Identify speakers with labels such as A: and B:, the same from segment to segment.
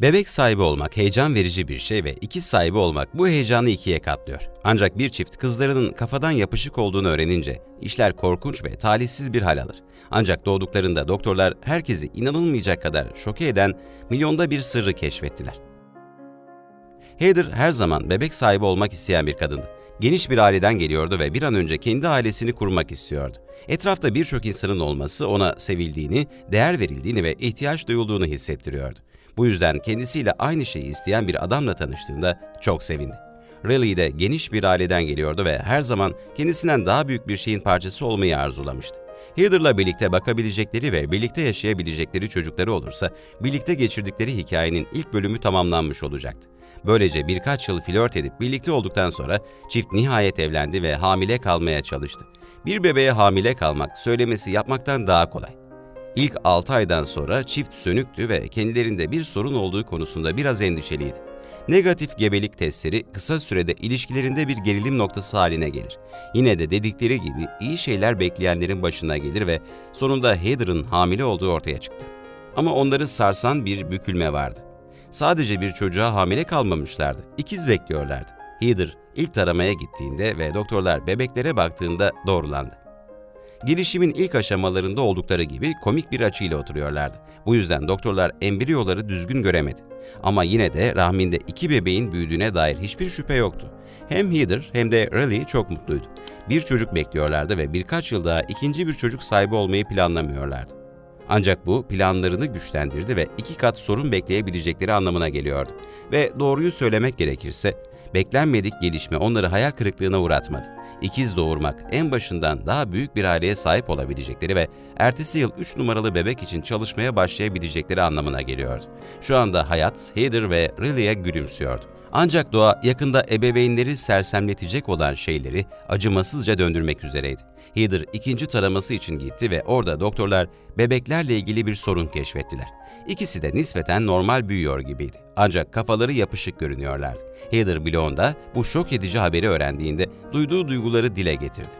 A: Bebek sahibi olmak heyecan verici bir şey ve ikiz sahibi olmak bu heyecanı ikiye katlıyor. Ancak bir çift kızlarının kafadan yapışık olduğunu öğrenince işler korkunç ve talihsiz bir hal alır. Ancak doğduklarında doktorlar herkesi inanılmayacak kadar şoke eden milyonda bir sırrı keşfettiler. Heather her zaman bebek sahibi olmak isteyen bir kadındı. Geniş bir aileden geliyordu ve bir an önce kendi ailesini kurmak istiyordu. Etrafta birçok insanın olması ona sevildiğini, değer verildiğini ve ihtiyaç duyulduğunu hissettiriyordu. Bu yüzden kendisiyle aynı şeyi isteyen bir adamla tanıştığında çok sevindi. Riley de geniş bir aileden geliyordu ve her zaman kendisinden daha büyük bir şeyin parçası olmayı arzulamıştı. Heather'la birlikte bakabilecekleri ve birlikte yaşayabilecekleri çocukları olursa, birlikte geçirdikleri hikayenin ilk bölümü tamamlanmış olacaktı. Böylece birkaç yıl flört edip birlikte olduktan sonra çift nihayet evlendi ve hamile kalmaya çalıştı. Bir bebeğe hamile kalmak, söylemesi yapmaktan daha kolay. İlk 6 aydan sonra çift sönüktü ve kendilerinde bir sorun olduğu konusunda biraz endişeliydi. Negatif gebelik testleri kısa sürede ilişkilerinde bir gerilim noktası haline gelir. Yine de dedikleri gibi iyi şeyler bekleyenlerin başına gelir ve sonunda Heather'ın hamile olduğu ortaya çıktı. Ama onları sarsan bir bükülme vardı. Sadece bir çocuğa hamile kalmamışlardı, ikiz bekliyorlardı. Heather ilk taramaya gittiğinde ve doktorlar bebeklere baktığında doğrulandı. Gelişimin ilk aşamalarında oldukları gibi komik bir açıyla oturuyorlardı. Bu yüzden doktorlar embriyoları düzgün göremedi. Ama yine de rahminde iki bebeğin büyüdüğüne dair hiçbir şüphe yoktu. Hem Heather hem de Riley çok mutluydu. Bir çocuk bekliyorlardı ve birkaç yıl daha ikinci bir çocuk sahibi olmayı planlamıyorlardı. Ancak bu planlarını güçlendirdi ve iki kat sorun bekleyebilecekleri anlamına geliyordu. Ve doğruyu söylemek gerekirse, beklenmedik gelişme onları hayal kırıklığına uğratmadı. İkiz doğurmak en başından daha büyük bir aileye sahip olabilecekleri ve ertesi yıl 3 numaralı bebek için çalışmaya başlayabilecekleri anlamına geliyordu. Şu anda hayat Heather ve Riley'e gülümsüyordu. Ancak doğa yakında ebeveynleri sersemletecek olan şeyleri acımasızca döndürmek üzereydi. Heather ikinci taraması için gitti ve orada doktorlar bebeklerle ilgili bir sorun keşfettiler. İkisi de nispeten normal büyüyor gibiydi. Ancak kafaları yapışık görünüyorlardı. Heather bloğunda bu şok edici haberi öğrendiğinde duyduğu duyguları dile getirdi.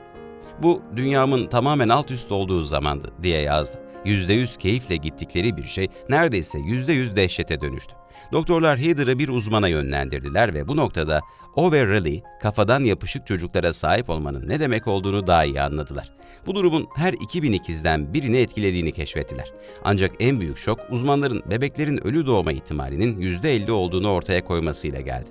A: Bu dünyamın tamamen alt üst olduğu zamandı diye yazdı. %100 keyifle gittikleri bir şey neredeyse %100 dehşete dönüştü. Doktorlar Heather'ı bir uzmana yönlendirdiler ve bu noktada o ve Riley kafadan yapışık çocuklara sahip olmanın ne demek olduğunu daha iyi anladılar. Bu durumun her 2000 ikizden birini etkilediğini keşfettiler. Ancak en büyük şok uzmanların bebeklerin ölü doğma ihtimalinin %50 olduğunu ortaya koymasıyla geldi.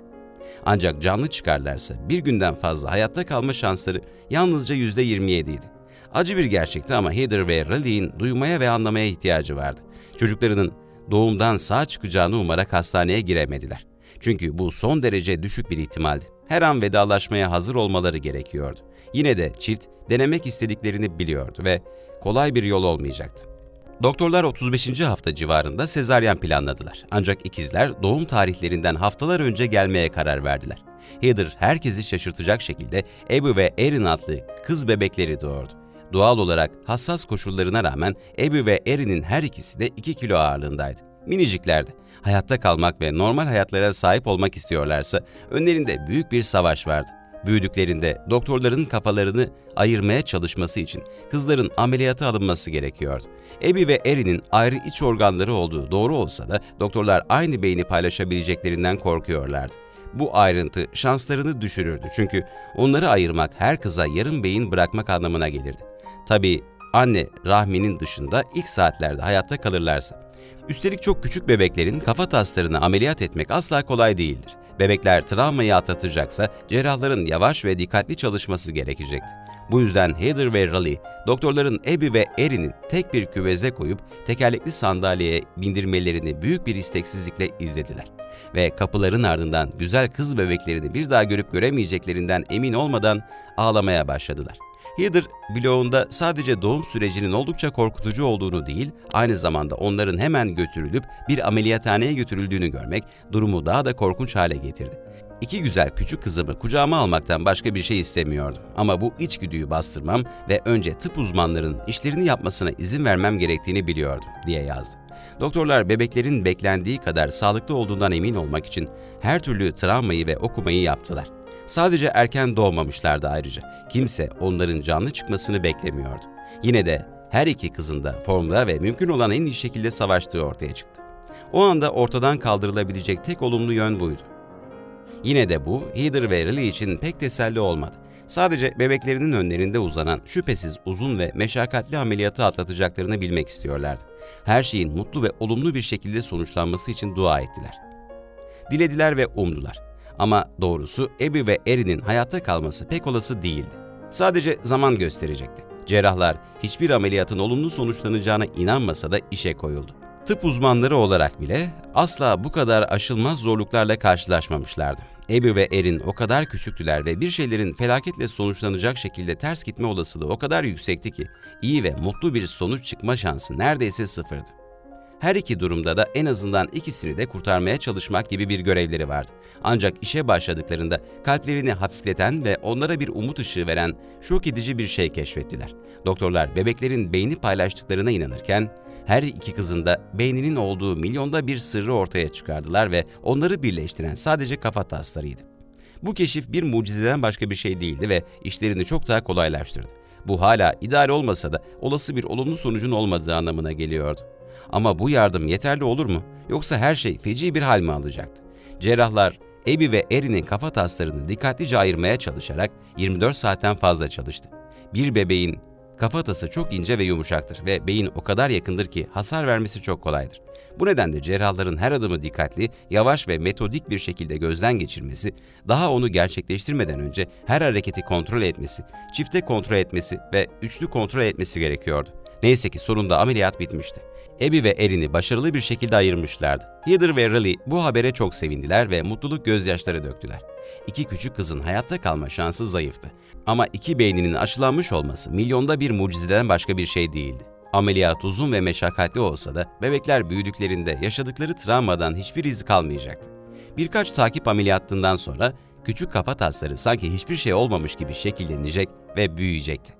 A: Ancak canlı çıkarlarsa bir günden fazla hayatta kalma şansları yalnızca %27 idi. Acı bir gerçekti ama Heather ve Riley'in duymaya ve anlamaya ihtiyacı vardı. Çocuklarının doğumdan sağ çıkacağını umarak hastaneye giremediler. Çünkü bu son derece düşük bir ihtimaldi. Her an vedalaşmaya hazır olmaları gerekiyordu. Yine de çift denemek istediklerini biliyordu ve kolay bir yol olmayacaktı. Doktorlar 35. hafta civarında sezaryen planladılar. Ancak ikizler doğum tarihlerinden haftalar önce gelmeye karar verdiler. Heather herkesi şaşırtacak şekilde Abby ve Erin adlı kız bebekleri doğurdu. Doğal olarak hassas koşullarına rağmen Abby ve Erin'in her ikisi de 2 kilo ağırlığındaydı. Miniciklerdi. Hayatta kalmak ve normal hayatlara sahip olmak istiyorlarsa önlerinde büyük bir savaş vardı. Büyüdüklerinde doktorların kafalarını ayırmaya çalışması için kızların ameliyata alınması gerekiyordu. Abby ve Erin'in ayrı iç organları olduğu doğru olsa da doktorlar aynı beyni paylaşabileceklerinden korkuyorlardı. Bu ayrıntı şanslarını düşürürdü çünkü onları ayırmak her kıza yarım beyin bırakmak anlamına gelirdi. Tabii anne rahminin dışında ilk saatlerde hayatta kalırlarsa. Üstelik çok küçük bebeklerin kafa taslarını ameliyat etmek asla kolay değildir. Bebekler travmayı atlatacaksa cerrahların yavaş ve dikkatli çalışması gerekecekti. Bu yüzden Heather ve Raleigh, doktorların Abby ve Erin'i tek bir küveze koyup tekerlekli sandalyeye bindirmelerini büyük bir isteksizlikle izlediler. Ve kapıların ardından güzel kız bebeklerini bir daha görüp göremeyeceklerinden emin olmadan ağlamaya başladılar. Heather, bloğunda sadece doğum sürecinin oldukça korkutucu olduğunu değil, aynı zamanda onların hemen götürülüp bir ameliyathaneye götürüldüğünü görmek durumu daha da korkunç hale getirdi. İki güzel küçük kızımı kucağıma almaktan başka bir şey istemiyordum. Ama bu içgüdüyü bastırmam ve önce tıp uzmanlarının işlerini yapmasına izin vermem gerektiğini biliyordum, diye yazdı. Doktorlar bebeklerin beklendiği kadar sağlıklı olduğundan emin olmak için her türlü travmayı ve okumayı yaptılar. Sadece erken doğmamışlardı ayrıca. Kimse onların canlı çıkmasını beklemiyordu. Yine de her iki kızın da formda ve mümkün olan en iyi şekilde savaştığı ortaya çıktı. O anda ortadan kaldırılabilecek tek olumlu yön buydu. Yine de bu Heather ve Riley için pek teselli olmadı. Sadece bebeklerinin önlerinde uzanan şüphesiz uzun ve meşakkatli ameliyatı atlatacaklarını bilmek istiyorlardı. Her şeyin mutlu ve olumlu bir şekilde sonuçlanması için dua ettiler. Dilediler ve umdular. Ama doğrusu Abby ve Erin'in hayatta kalması pek olası değildi. Sadece zaman gösterecekti. Cerrahlar hiçbir ameliyatın olumlu sonuçlanacağına inanmasa da işe koyuldu. Tıp uzmanları olarak bile asla bu kadar aşılmaz zorluklarla karşılaşmamışlardı. Abby ve Erin o kadar küçüktüler ve bir şeylerin felaketle sonuçlanacak şekilde ters gitme olasılığı o kadar yüksekti ki iyi ve mutlu bir sonuç çıkma şansı neredeyse sıfırdı. Her iki durumda da en azından ikisini de kurtarmaya çalışmak gibi bir görevleri vardı. Ancak işe başladıklarında kalplerini hafifleten ve onlara bir umut ışığı veren şok edici bir şey keşfettiler. Doktorlar bebeklerin beyni paylaştıklarına inanırken her iki kızın da beyninin olduğu milyonda bir sırrı ortaya çıkardılar ve onları birleştiren sadece kafa taslarıydı. Bu keşif bir mucizeden başka bir şey değildi ve işlerini çok daha kolaylaştırdı. Bu hala idare olmasa da olası bir olumlu sonucun olmadığı anlamına geliyordu. Ama bu yardım yeterli olur mu? Yoksa her şey feci bir hal mi alacaktı? Cerrahlar Ebi ve Erin'in kafa taslarını dikkatlice ayırmaya çalışarak 24 saatten fazla çalıştı. Bir bebeğin kafatası çok ince ve yumuşaktır ve beyin o kadar yakındır ki hasar vermesi çok kolaydır. Bu nedenle cerrahların her adımı dikkatli, yavaş ve metodik bir şekilde gözden geçirmesi, daha onu gerçekleştirmeden önce her hareketi kontrol etmesi, çifte kontrol etmesi ve üçlü kontrol etmesi gerekiyordu. Neyse ki sonunda ameliyat bitmişti. Abby ve Erin'i başarılı bir şekilde ayırmışlardı. Heather ve Riley bu habere çok sevindiler ve mutluluk gözyaşları döktüler. İki küçük kızın hayatta kalma şansı zayıftı. Ama iki beyninin aşılanmış olması milyonda bir mucizeden başka bir şey değildi. Ameliyat uzun ve meşakkatli olsa da bebekler büyüdüklerinde yaşadıkları travmadan hiçbir iz kalmayacaktı. Birkaç takip ameliyatından sonra küçük kafa tasları sanki hiçbir şey olmamış gibi şekillenecek ve büyüyecekti.